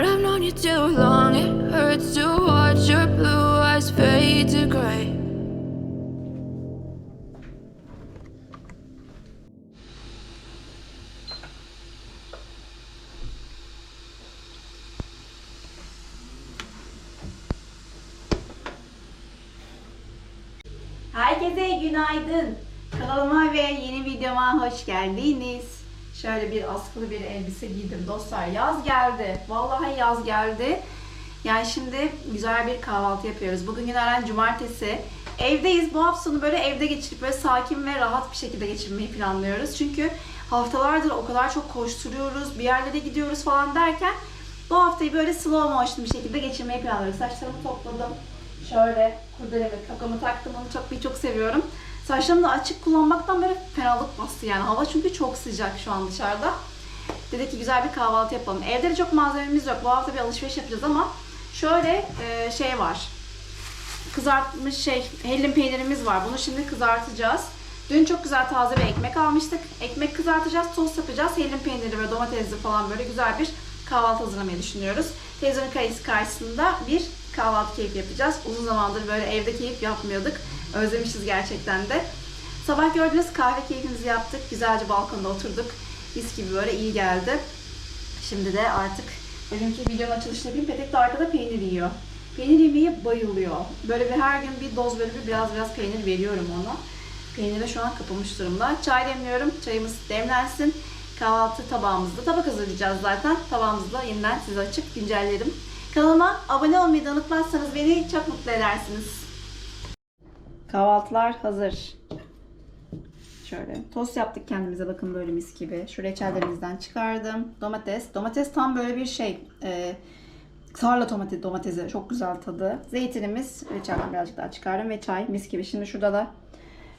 But I've known you too long, it hurts to watch your blue eyes fade to gray. Herkese günaydın. Kanalıma ve yeni videoma hoş geldiniz. Şöyle bir askılı bir elbise giydim dostlar. Yaz geldi. Vallahi yaz geldi. Yani şimdi güzel bir kahvaltı yapıyoruz. Bugün günlerden cumartesi. Evdeyiz. Bu hafta böyle evde geçirip böyle sakin ve rahat bir şekilde geçirmeyi planlıyoruz. Çünkü haftalardır o kadar çok koşturuyoruz, bir yerlere gidiyoruz falan derken bu haftayı böyle slow motion bir şekilde geçirmeyi planlıyoruz. Saçlarımı topladım. Şöyle kurdelemi, tokamı taktım. Onu çok bir çok seviyorum. Saçlarımı da açık kullanmaktan böyle fenalık bastı yani. Hava çünkü çok sıcak şu an dışarıda. Dedik ki güzel bir kahvaltı yapalım. Evde de çok malzememiz yok. Bu hafta bir alışveriş yapacağız ama şöyle e, şey var. Kızartmış şey, hellim peynirimiz var. Bunu şimdi kızartacağız. Dün çok güzel taze bir ekmek almıştık. Ekmek kızartacağız, tost yapacağız. Hellim peyniri ve domatesli falan böyle güzel bir kahvaltı hazırlamayı düşünüyoruz. Televizyonun karşısında bir kahvaltı keyfi yapacağız. Uzun zamandır böyle evde keyif yapmıyorduk. Özlemişiz gerçekten de. Sabah gördüğünüz kahve keyfimizi yaptık. Güzelce balkonda oturduk. Mis gibi böyle iyi geldi. Şimdi de artık ki videonun açılışını yapayım. Petek de arkada peynir yiyor. Peynir yemeği bayılıyor. Böyle bir her gün bir doz böyle bir biraz biraz peynir veriyorum ona. Peynire şu an kapılmış durumda. Çay demliyorum. Çayımız demlensin. Kahvaltı tabağımızda. Tabak hazırlayacağız zaten. Tabağımızda yeniden size açıp güncellerim. Kanalıma abone olmayı da unutmazsanız beni çok mutlu edersiniz. Kahvaltılar hazır. Şöyle tost yaptık kendimize bakın böyle mis gibi. Şu reçellerimizden çıkardım. Domates. Domates tam böyle bir şey. E, tarla domatesi, domatesi çok güzel tadı. Zeytinimiz. Reçelden birazcık daha çıkardım ve çay mis gibi. Şimdi şurada da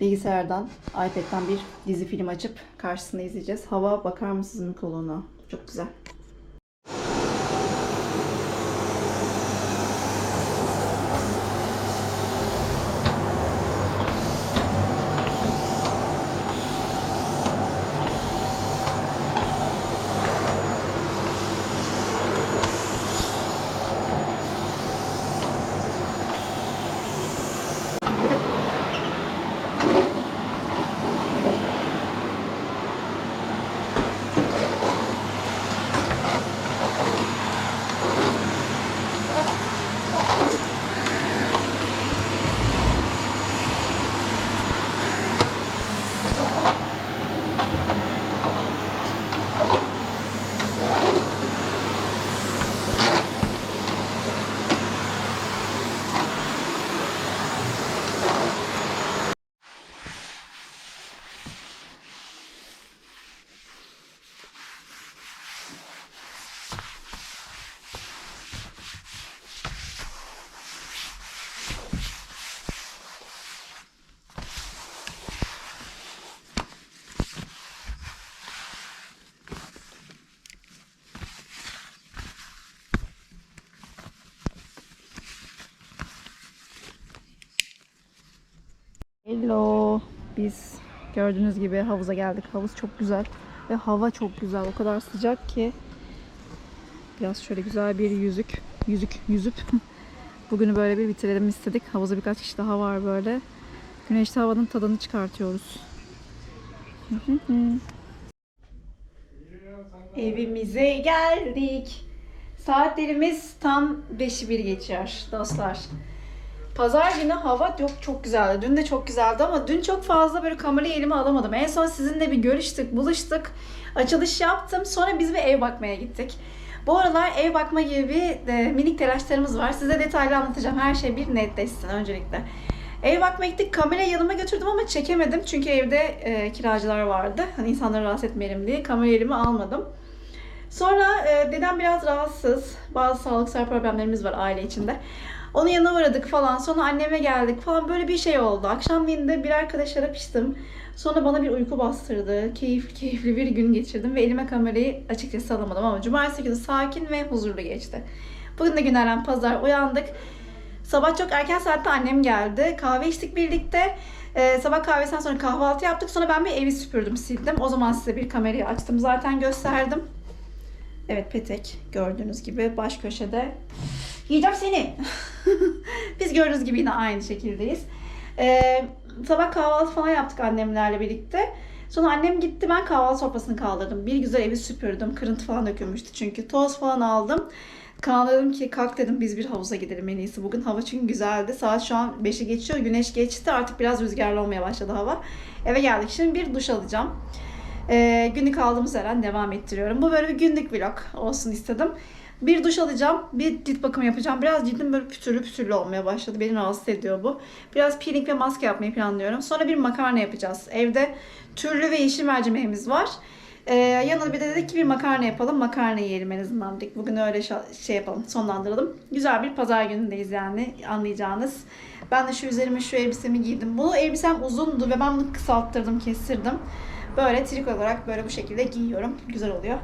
bilgisayardan, iPad'den bir dizi film açıp karşısında izleyeceğiz. Hava bakar mısınız mutluluğuna? Çok güzel. Hello. Biz gördüğünüz gibi havuza geldik. Havuz çok güzel ve hava çok güzel. O kadar sıcak ki biraz şöyle güzel bir yüzük, yüzük, yüzüp bugünü böyle bir bitirelim istedik. Havuzda birkaç kişi daha var böyle. Güneşli havanın tadını çıkartıyoruz. Evimize geldik. Saatlerimiz tam 5'i bir geçiyor dostlar. Pazar günü hava yok çok güzeldi. Dün de çok güzeldi ama dün çok fazla böyle kamerayı elime alamadım. En son sizinle bir görüştük, buluştuk. Açılış yaptım. Sonra biz bir ev bakmaya gittik. Bu aralar ev bakma gibi bir e, minik telaşlarımız var. Size detaylı anlatacağım. Her şey bir netleşsin öncelikle. Ev bakmaya gittik. Kamerayı yanıma götürdüm ama çekemedim. Çünkü evde e, kiracılar vardı. Hani insanları rahatsız etmeyelim diye kamerayı elime almadım. Sonra e, dedem biraz rahatsız. Bazı sağlıksal problemlerimiz var aile içinde. Onun yanına uğradık falan. Sonra anneme geldik falan. Böyle bir şey oldu. Akşamleyin de bir arkadaş aramıştım. Sonra bana bir uyku bastırdı. Keyifli keyifli bir gün geçirdim ve elime kamerayı açıkçası alamadım ama cumartesi günü sakin ve huzurlu geçti. Bugün de günlerden pazar uyandık. Sabah çok erken saatte annem geldi. Kahve içtik birlikte. Ee, sabah kahvesinden sonra kahvaltı yaptık. Sonra ben bir evi süpürdüm, sildim. O zaman size bir kamerayı açtım. Zaten gösterdim. Evet petek gördüğünüz gibi baş köşede. Yiyeceğim seni. Biz gördüğünüz gibi yine aynı şekildeyiz. Ee, sabah kahvaltı falan yaptık annemlerle birlikte. Sonra annem gitti ben kahvaltı sofrasını kaldırdım. Bir güzel evi süpürdüm. Kırıntı falan dökülmüştü çünkü. Toz falan aldım. Kaan dedim ki kalk dedim biz bir havuza gidelim en iyisi. Bugün hava çünkü güzeldi. Saat şu an 5'i geçiyor. Güneş geçti. Artık biraz rüzgarlı olmaya başladı hava. Eve geldik. Şimdi bir duş alacağım. Ee, günlük aldığımız yerden devam ettiriyorum. Bu böyle bir günlük vlog olsun istedim. Bir duş alacağım, bir cilt bakımı yapacağım. Biraz cildim böyle pütürlü pütürlü olmaya başladı. Beni rahatsız ediyor bu. Biraz peeling ve maske yapmayı planlıyorum. Sonra bir makarna yapacağız. Evde türlü ve yeşil mercimeğimiz var. Ee, yanına bir de dedik ki bir makarna yapalım. Makarna yiyelim en azından dedik. Bugün öyle şey yapalım, sonlandıralım. Güzel bir pazar günündeyiz yani anlayacağınız. Ben de şu üzerime şu elbisemi giydim. Bu elbisem uzundu ve ben bunu kısalttırdım, kestirdim. Böyle trik olarak böyle bu şekilde giyiyorum. Güzel oluyor.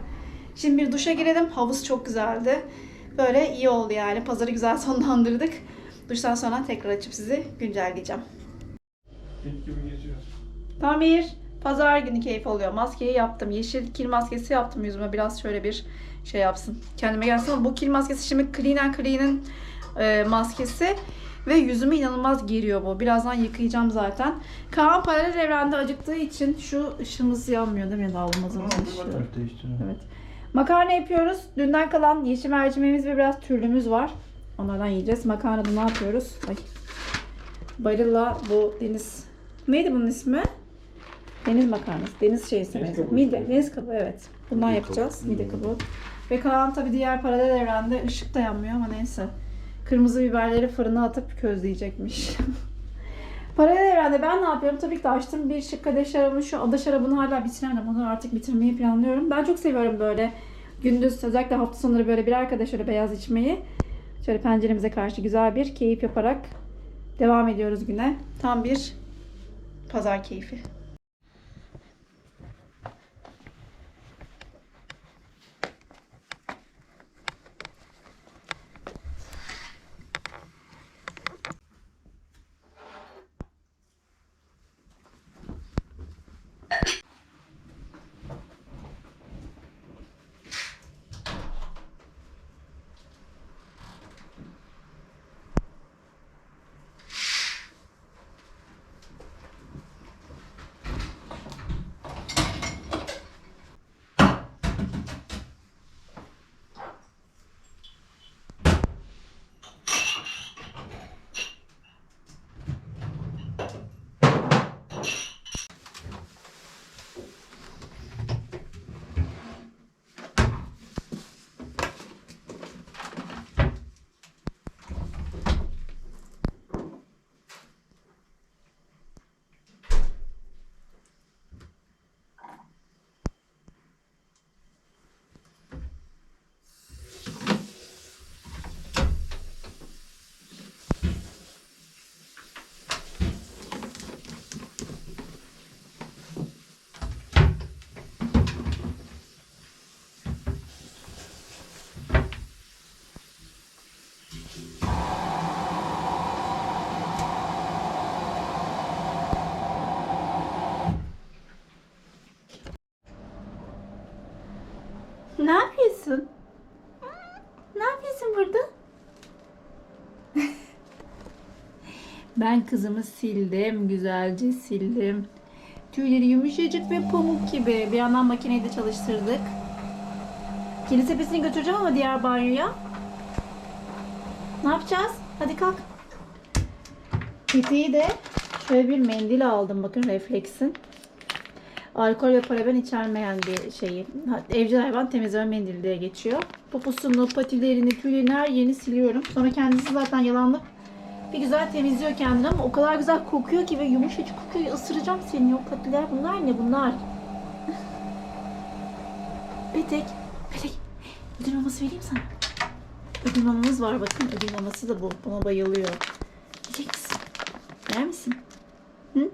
Şimdi bir duşa girelim. Havuz çok güzeldi. Böyle iyi oldu yani. Pazarı güzel sonlandırdık. Duştan sonra tekrar açıp sizi güncelleyeceğim. İlk gibi geçiyor. Tam bir pazar günü keyif oluyor. Maskeyi yaptım. Yeşil kil maskesi yaptım yüzüme. Biraz şöyle bir şey yapsın. Kendime gelsin ama bu kil maskesi şimdi Clean and Clean'in e, maskesi. Ve yüzümü inanılmaz geriyor bu. Birazdan yıkayacağım zaten. Kaan paralel evrende acıktığı için şu ışığımız yanmıyor değil mi? Dağılmaz Evet. Makarna yapıyoruz. Dünden kalan yeşil mercimeğimiz ve biraz türlümüz var. Onlardan yiyeceğiz. Makarnada ne yapıyoruz? Ay. Barilla bu deniz... Neydi bunun ismi? Deniz makarnası. Deniz şeysi Deniz kabuğu Mide. Deniz kabuğu evet. Bundan Mide yapacağız. kabuğu. Mide kabuğu. Ve kalan tabii diğer paralel evrende ışık da yanmıyor ama neyse. Kırmızı biberleri fırına atıp közleyecekmiş. Paralel evrende ben ne yapıyorum? Tabii ki de açtım bir şık kadeh şarabını. Şu ada şarabını hala bitiremedim. Onu artık bitirmeyi planlıyorum. Ben çok seviyorum böyle gündüz özellikle hafta sonları böyle bir arkadaş şöyle beyaz içmeyi. Şöyle penceremize karşı güzel bir keyif yaparak devam ediyoruz güne. Tam bir pazar keyfi. Ne yapıyorsun? Ne yapıyorsun burada? Kızımı sildim, güzelce sildim. Tüyleri yumuşacık ve pamuk gibi. Bir yandan makineyi de çalıştırdık. Kilis sepetini götüreceğim ama diğer banyoya. Ne yapacağız? Hadi kalk. Peteği de şöyle bir mendil aldım. Bakın refleksin. Alkol ve paraben içermeyen bir şeyi. Evcil hayvan temizleme mendili diye geçiyor. Poposunu, patilerini, tüylerini her yerini siliyorum. Sonra kendisi zaten yalanlık bir güzel temizliyor kendini ama o kadar güzel kokuyor ki ve yumuşacık kokuyor. Isıracağım seni o patiler. Bunlar ne bunlar? Petek. Petek. Ödül maması vereyim sana. Ödül mamamız var bakın. Ödül maması da bu. Buna bayılıyor. Yiyecek misin? Yer misin? Hı?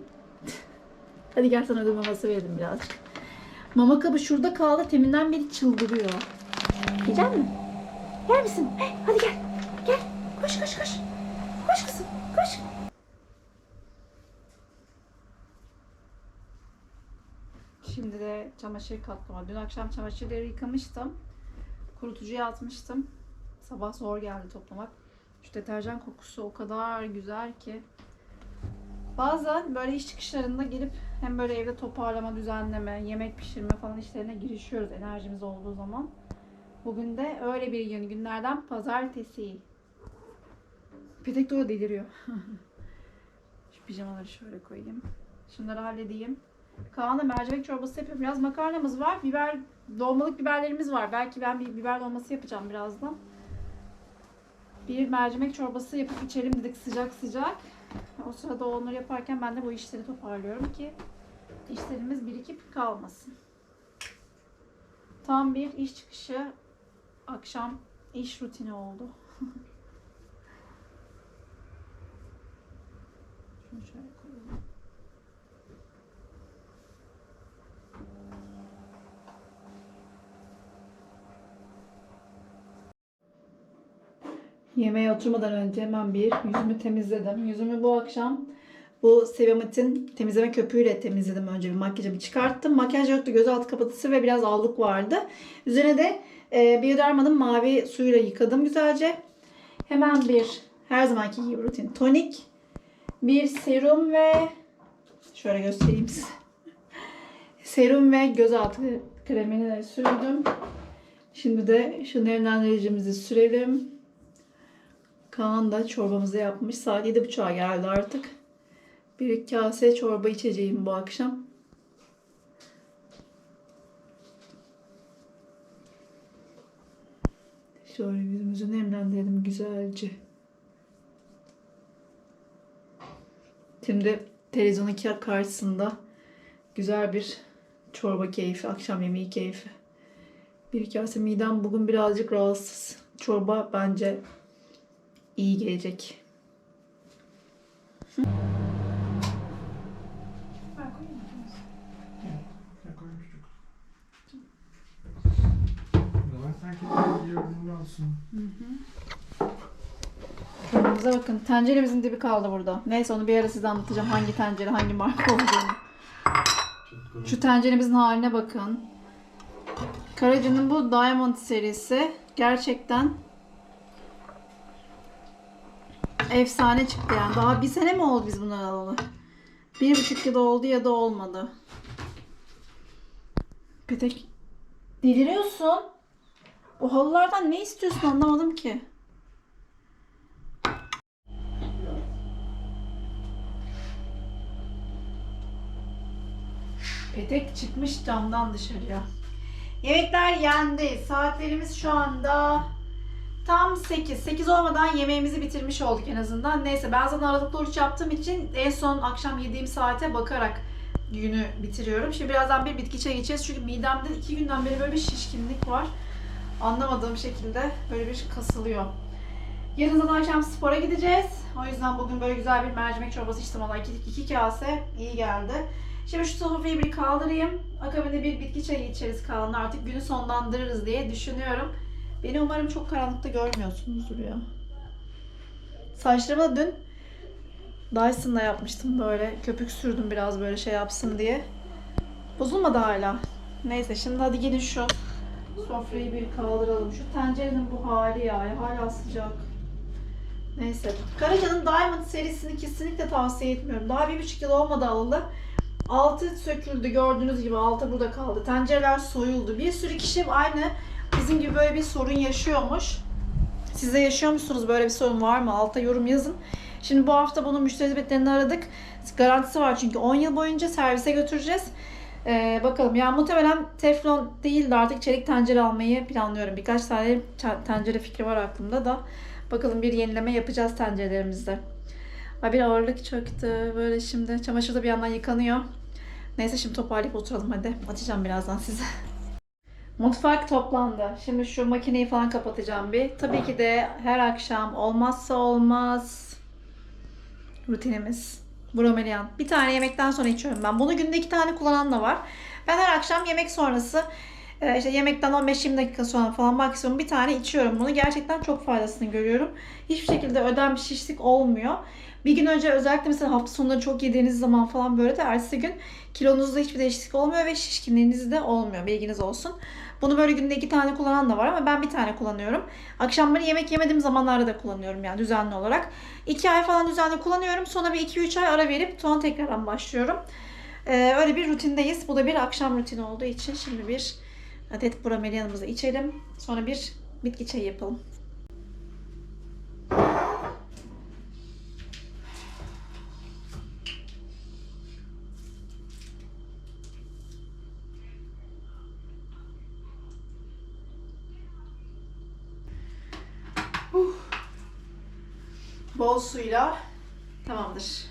Hadi gel sana ödül maması verelim birazcık. Mama kabı şurada kaldı. Teminden beri çıldırıyor. Yiyecek misin? Yer misin? Hey, hadi gel. Gel. Koş koş koş. Koş. Şimdi de çamaşır katlama. Dün akşam çamaşırları yıkamıştım. Kurutucuya atmıştım. Sabah zor geldi toplamak. Şu deterjan kokusu o kadar güzel ki. Bazen böyle iş çıkışlarında gelip hem böyle evde toparlama, düzenleme, yemek pişirme falan işlerine girişiyoruz enerjimiz olduğu zaman. Bugün de öyle bir gün. Günlerden pazartesi. Petek doğru deliriyor. Şu pijamaları şöyle koyayım. Şunları halledeyim. Kaan'da mercimek çorbası yapıyor. Biraz makarnamız var. Biber, dolmalık biberlerimiz var. Belki ben bir biber dolması yapacağım birazdan. Bir mercimek çorbası yapıp içelim dedik sıcak sıcak. O sırada onları yaparken ben de bu işleri toparlıyorum ki işlerimiz birikip kalmasın. Tam bir iş çıkışı akşam iş rutini oldu. Yemeğe oturmadan önce hemen bir yüzümü temizledim. Yüzümü bu akşam bu Sebamet'in temizleme köpüğüyle temizledim. Önce bir makyajımı çıkarttım. Makyaj yoktu. Gözaltı kapatıcısı ve biraz allık vardı. Üzerine de e, Bioderma'nın mavi suyuyla yıkadım güzelce. Hemen bir her zamanki gibi rutin tonik. Bir serum ve şöyle göstereyim size. Serum ve gözaltı kremini de sürdüm. Şimdi de şu nemlendiricimizi sürelim. Kaan da çorbamızı yapmış. Saat 7.30'a geldi artık. Bir kase çorba içeceğim bu akşam. Şöyle yüzümüzü nemlendirelim güzelce. Şimdi televizyonun karşısında güzel bir çorba keyfi, akşam yemeği keyfi. Bir kase midem bugün birazcık rahatsız. Çorba bence iyi gelecek. Çorbamıza bakın. Tenceremizin dibi kaldı burada. Neyse onu bir ara size anlatacağım. Hangi tencere, hangi marka olduğunu. Şu tenceremizin haline bakın. Karaca'nın bu Diamond serisi gerçekten efsane çıktı yani. Daha bir sene mi oldu biz bunları alalı? Bir buçuk yıl oldu ya da olmadı. Petek deliriyorsun. O halılardan ne istiyorsun anlamadım ki. Petek çıkmış camdan dışarıya. Yemekler yendi. Saatlerimiz şu anda tam 8. 8 olmadan yemeğimizi bitirmiş olduk en azından. Neyse ben zaten aralıklı oruç yaptığım için en son akşam yediğim saate bakarak günü bitiriyorum. Şimdi birazdan bir bitki çayı içeceğiz. Çünkü midemde iki günden beri böyle bir şişkinlik var. Anlamadığım şekilde böyle bir kasılıyor. Yarın zaten akşam spora gideceğiz. O yüzden bugün böyle güzel bir mercimek çorbası içtim. Valla iki, iki kase iyi geldi. Şimdi şu sofrayı bir kaldırayım. Akabinde bir bitki çayı içeriz kalanı. Artık günü sonlandırırız diye düşünüyorum. Beni umarım çok karanlıkta görmüyorsunuzdur ya. Saçlarımı da dün Dyson'la yapmıştım böyle. Köpük sürdüm biraz böyle şey yapsın diye. Bozulmadı hala. Neyse şimdi hadi gelin şu sofrayı bir kaldıralım. Şu tencerenin bu hali ya. Hala sıcak. Neyse. Karaca'nın Diamond serisini kesinlikle tavsiye etmiyorum. Daha bir buçuk yıl olmadı alalı. Altı söküldü gördüğünüz gibi altı burada kaldı. Tencereler soyuldu. Bir sürü kişi aynı bizim gibi böyle bir sorun yaşıyormuş. Size yaşıyor musunuz? Böyle bir sorun var mı? Alta yorum yazın. Şimdi bu hafta bunun müşteri hizmetlerini aradık. Garantisi var çünkü 10 yıl boyunca servise götüreceğiz. Ee, bakalım ya muhtemelen teflon değil de artık çelik tencere almayı planlıyorum. Birkaç tane tencere fikri var aklımda da. Bakalım bir yenileme yapacağız tencerelerimizde. Ay bir ağırlık çöktü. Böyle şimdi çamaşır da bir yandan yıkanıyor. Neyse şimdi toparlayıp oturalım hadi. Açacağım birazdan size. Mutfak toplandı. Şimdi şu makineyi falan kapatacağım bir. Tabii ki de her akşam olmazsa olmaz rutinimiz. Bromelian. Bir tane yemekten sonra içiyorum ben. Bunu günde iki tane kullanan da var. Ben her akşam yemek sonrası e, işte yemekten 15-20 dakika sonra falan maksimum bir tane içiyorum bunu. Gerçekten çok faydasını görüyorum. Hiçbir şekilde ödem şişlik olmuyor. Bir gün önce özellikle mesela hafta sonları çok yediğiniz zaman falan böyle de ertesi gün kilonuzda hiçbir değişiklik olmuyor ve şişkinliğiniz de olmuyor. Bilginiz olsun. Bunu böyle günde iki tane kullanan da var ama ben bir tane kullanıyorum. Akşamları yemek yemediğim zamanlarda da kullanıyorum yani düzenli olarak. 2 ay falan düzenli kullanıyorum. Sonra bir 2-3 ay ara verip sonra tekrardan başlıyorum. Ee, öyle bir rutindeyiz. Bu da bir akşam rutini olduğu için şimdi bir adet bromelianımızı içelim. Sonra bir bitki çayı yapalım. Bol suyla tamamdır.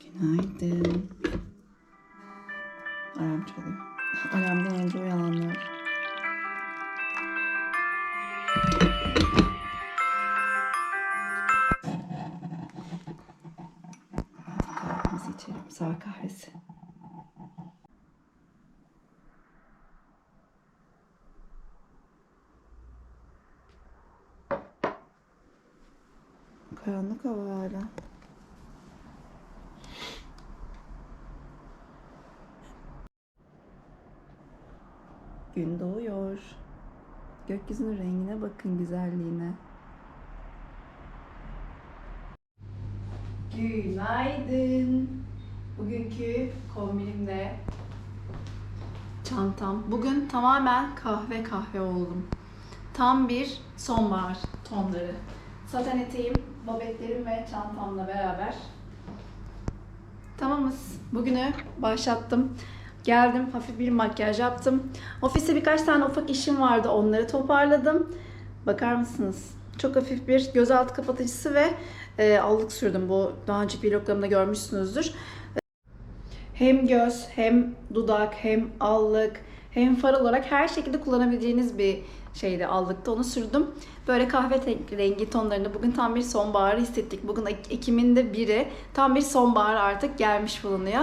Günaydın. Gökyüzünün rengine bakın güzelliğine. Günaydın. Bugünkü kombinimde çantam. Bugün tamamen kahve kahve oldum. Tam bir sonbahar tonları. Saten eteğim, babetlerim ve çantamla beraber Tamamız. Bugünü başlattım. Geldim, hafif bir makyaj yaptım. Ofiste birkaç tane ufak işim vardı, onları toparladım. Bakar mısınız? Çok hafif bir gözaltı kapatıcısı ve e, allık sürdüm. Bu daha önceki vloglarımda görmüşsünüzdür. Hem göz, hem dudak, hem allık, hem far olarak her şekilde kullanabileceğiniz bir şeydi allıkta onu sürdüm. Böyle kahve rengi tonlarında bugün tam bir sonbaharı hissettik. Bugün Ek- Ekim'in de biri tam bir sonbahar artık gelmiş bulunuyor.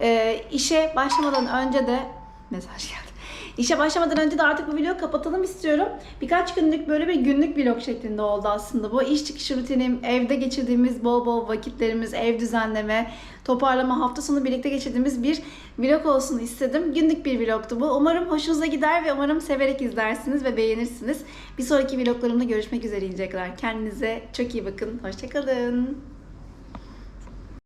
Ee, işe başlamadan önce de mesaj geldi. İşe başlamadan önce de artık bu vlogu kapatalım istiyorum. Birkaç günlük böyle bir günlük vlog şeklinde oldu aslında bu. İş çıkışı rutinim, evde geçirdiğimiz bol bol vakitlerimiz, ev düzenleme, toparlama, hafta sonu birlikte geçirdiğimiz bir vlog olsun istedim. Günlük bir vlogtu bu. Umarım hoşunuza gider ve umarım severek izlersiniz ve beğenirsiniz. Bir sonraki vloglarımda görüşmek üzere kadar. Kendinize çok iyi bakın. Hoşçakalın.